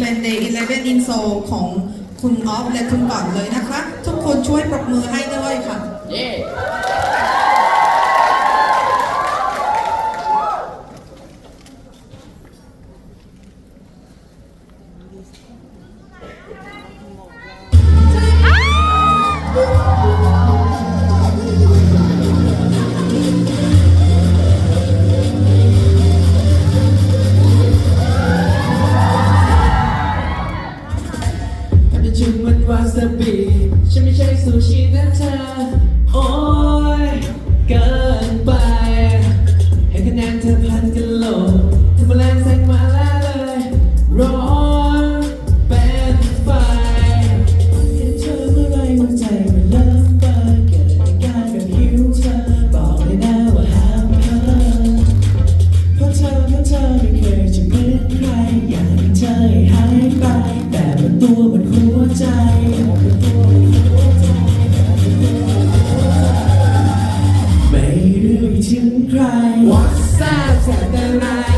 เป็น Day 11 in Soul ของคุณออฟและคุณก่อนเลยนะคะ ทุกคนช่วยปรบมือให้ด้วยค่ะ เย้ บีฉันไม่ใช่ซูชินะเธอ One side from the line.